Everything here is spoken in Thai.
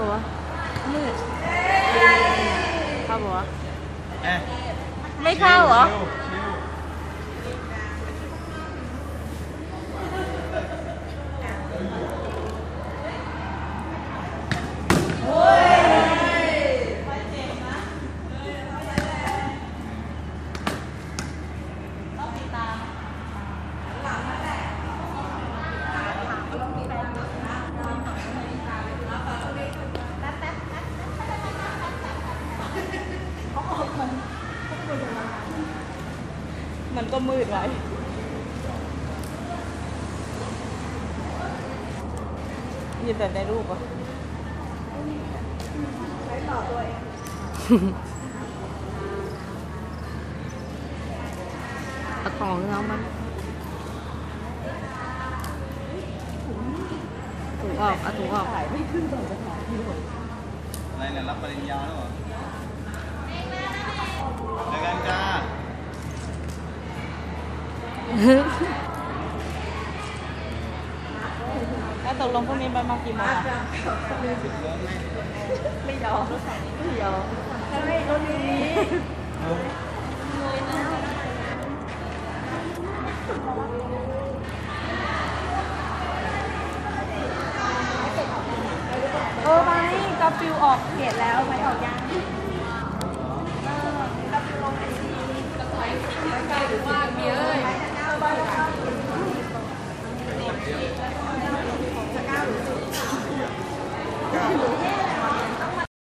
ปะวะมืดเข้าปะวะเอ๊ะไม่เข้าเหรอ มันก็มืดไว้ยืนแบบในรูปอะเอาของน้องมันถุงออกเอาถุงออก อะไรเนี่ยรับปริญญาแล้วเหรอเจอกันจ้า แล้วตกลงพรุ่งนี้ไปมากี่โมงอะสิบโมงไหมไม่ยอมไม่ยอมใช่รถนี้เออไม่กาฟิวออกเกตแล้วไม่ออกยัง